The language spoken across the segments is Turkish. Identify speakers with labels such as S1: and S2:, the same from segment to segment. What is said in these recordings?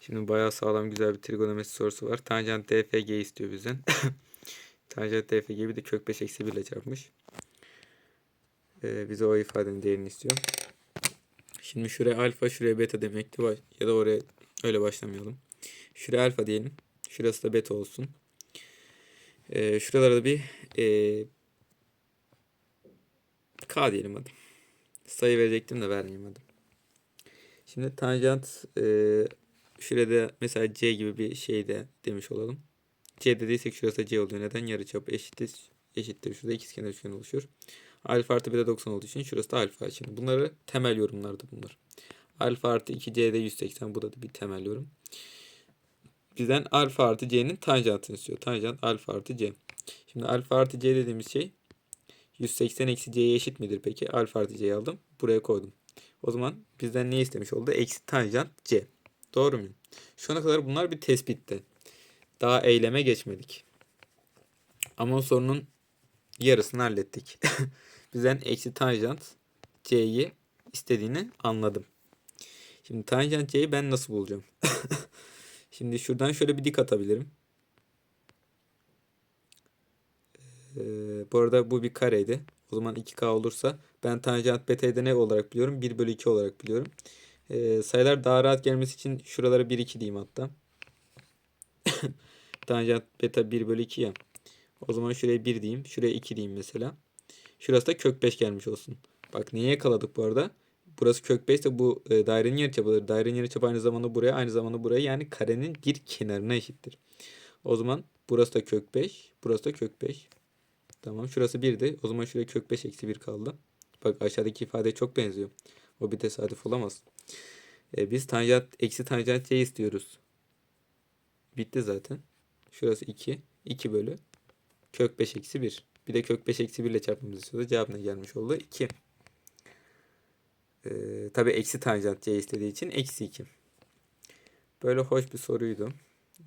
S1: Şimdi bayağı sağlam güzel bir trigonometri sorusu var. Tanjant DFG istiyor bizden. Tanjant DFG'yi bir de kök 5 eksi 1 ile çarpmış. Ee, bize o ifadenin değerini istiyor. Şimdi şuraya alfa şuraya beta demekti. Ya da oraya öyle başlamayalım. Şuraya alfa diyelim. Şurası da beta olsun. Ee, şuralara da bir ee, K diyelim hadi. Sayı verecektim de vermeyeyim hadi. Şimdi tanjant e, şurada mesela C gibi bir şey de demiş olalım. C dediysek şurası C oluyor. Neden? Yarıçapı eşittir. Eşittir. Şurada ikizkenar üçgen oluşur. Alfa artı beta 90 olduğu için şurası da alfa. Şimdi bunları temel yorumlardı bunlar. Alfa artı 2C'de 180. Bu da bir temel yorum. Bizden alfa artı C'nin tanjantını istiyor. Tanjant alfa artı C. Şimdi alfa artı C dediğimiz şey 180 eksi C'ye eşit midir peki? Alfa artı C'yi aldım. Buraya koydum. O zaman bizden ne istemiş oldu? Eksi tanjant C. Doğru muyum? Şu ana kadar bunlar bir tespitti. Daha eyleme geçmedik. Ama sorunun yarısını hallettik. bizden eksi tanjant C'yi istediğini anladım. Şimdi tanjant C'yi ben nasıl bulacağım? Şimdi şuradan şöyle bir dik atabilirim. Ee, bu arada bu bir kareydi. O zaman 2K olursa ben tanjant beta'yı ne olarak biliyorum? 1 bölü 2 olarak biliyorum. Ee, sayılar daha rahat gelmesi için şuralara 1 2 diyeyim hatta. tanjant beta 1 bölü 2 ya. O zaman şuraya 1 diyeyim. Şuraya 2 diyeyim mesela. Şurası da kök 5 gelmiş olsun. Bak niye yakaladık bu arada? Burası kök 5 ise bu e, dairenin yarıçapıdır. Dairenin yarıçapı aynı zamanda buraya aynı zamanda buraya yani karenin bir kenarına eşittir. O zaman burası da kök 5. Burası da kök 5. Tamam şurası 1'di. O zaman şuraya kök 5 eksi 1 kaldı. Bak aşağıdaki ifade çok benziyor. O bir tesadüf olamaz. E, biz tanjant eksi tanjant c istiyoruz. Bitti zaten. Şurası 2. 2 bölü kök 5 eksi 1. Bir de kök 5 eksi 1 ile çarpmamızı istiyordu. Cevap ne gelmiş oldu? 2. Ee, tabii eksi tanjant c istediği için eksi 2. Böyle hoş bir soruydu.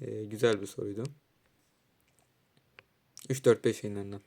S1: Ee, güzel bir soruydu. 3 4 5 yayınlarından.